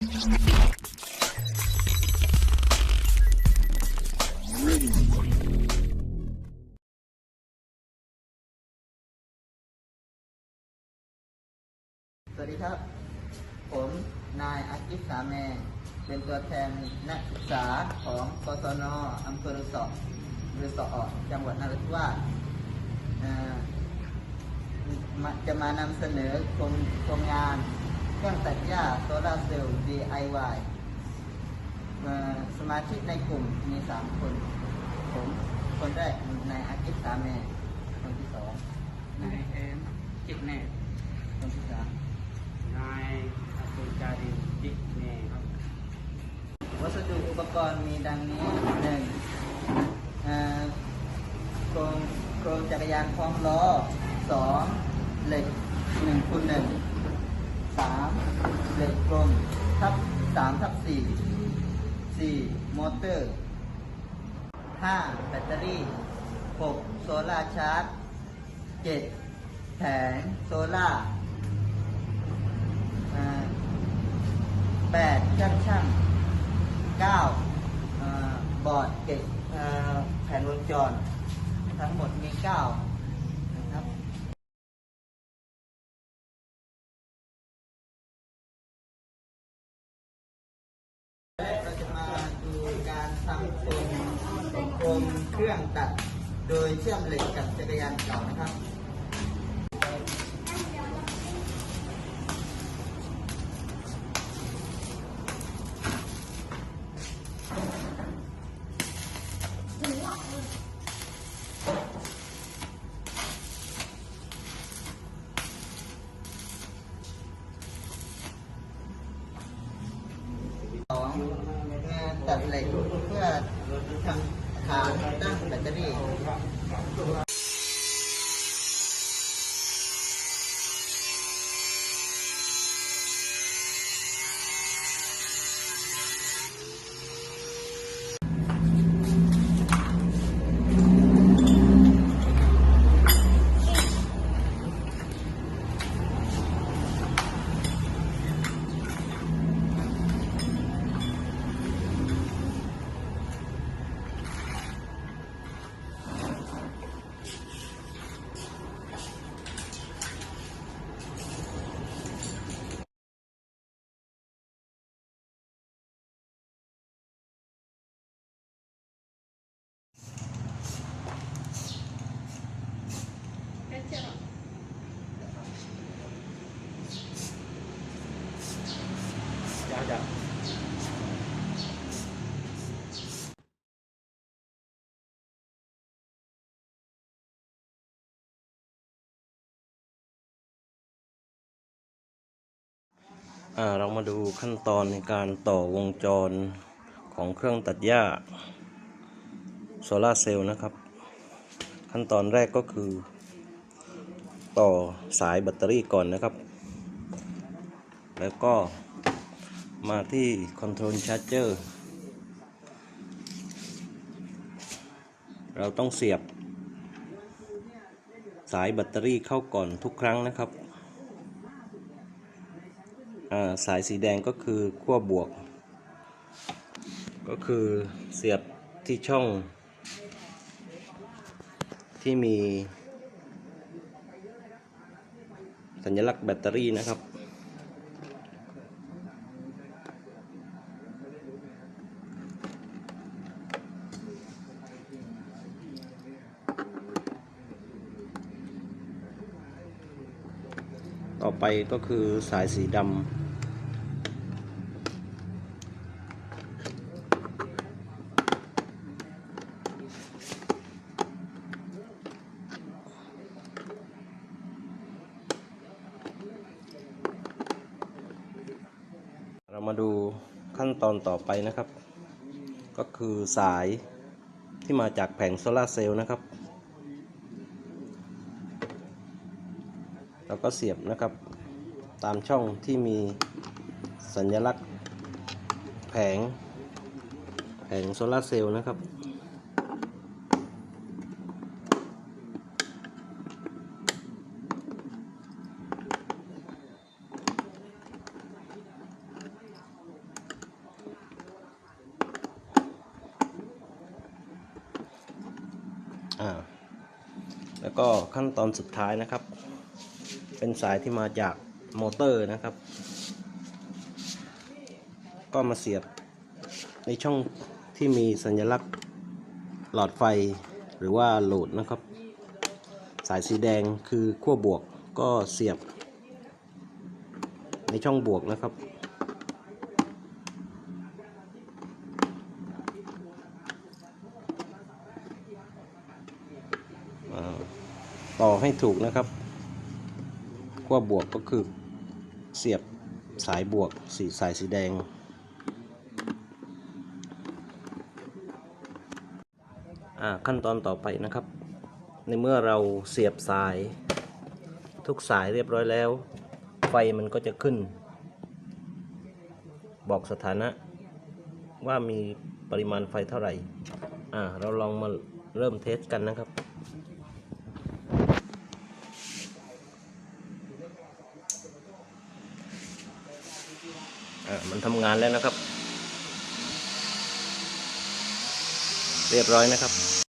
สวัสดีครับ ผม นายอากิฟสาแมเป็นตัวแทนนักศึกษาของกศนอำเภอรุสอรุสอจังหวัดนราธิวาสจะมานำเสนอโครงงาน เครื่องตัดหญ้าโซลาเซลล์ DIY สมาชิกในกลุ่มมี 3 คน ผมคนแรกนายอากิฟสาแมคนที่สองนายแอมจิตแน่คนที่สามนายอัตุจารินจิตแน่ครับ วัสดุอุปกรณ์มีดังนี้หนึ่งโครงโครงจักรยานคล้องล้อสองเหล็กหนึ่งคูณหนึ่ง สามเหล็กกลมทับสามทับสี่สี่มอเตอร์ห้าแบตเตอรี่หกโซลาชาร์จเจ็ดแผงโซลา่าแปดเครื่องช่างเก้าบอร์ดเก็บแผ่นวงจร ทั้งหมดมีเก้า รงเครื่องตัดโดยเชื่อมเหล็กกับจักรยานเก่านะครับสองตัดเหล็กเพื่อทำ ฐานตั้งแบตเตอรี่าจาอ่าเรามาดูขั้นตอนในการต่อวงจรของเครื่องตัดหญ้าโซลาเซลล์นะครับ ขั้นตอนแรกก็คือ ต่อสายแบตเตอรี่ก่อนนะครับ แล้วก็ มาที่คอนโทรลชาร์จเจอร์เราต้องเสียบ สายแบตเตอรี่เข้าก่อนทุกครั้งนะครับาสายสีแดงก็คือขั้วบวก ก็คือเสียบที่ช่อง ที่มี สัญลักษณ์แบตเตอรี่นะครับ อไปก็คือสายสีดำเรามาดูขั้นตอนต่อไปนะครับ ก็คือสายที่มาจากแผงโซลาเซลล์นะครับ ก็เสียบนะครับ ตามช่องที่มีสัญลักษณ์แผง แผงโซลาเซลล์นะครับ แล้วก็ขั้นตอนสุดท้ายนะครับ เป็นสายที่มาจากมอเตอร์นะครับ ก็มาเสียบในช่องที่มีสัญลักษณ์หลอดไฟหรือว่าโหลดนะครับ สายสีแดงคือขั้วบวกก็เสียบ ในช่องบวกนะครับ ต่อให้ถูกนะครับ ขั้วบวกก็คือเสียบสายบวกสีสายสีแดงอ่าขั้นตอนต่อไปนะครับ ในเมื่อเราเสียบสาย ทุกสายเรียบร้อยแล้ว ไฟมันก็จะขึ้น บอกสถานะว่ามีปริมาณไฟเท่าไหร่ อ่า เราลองมาเริ่มเทสกันนะครับ มันทำงานแล้วนะครับ เรียบร้อยนะครับ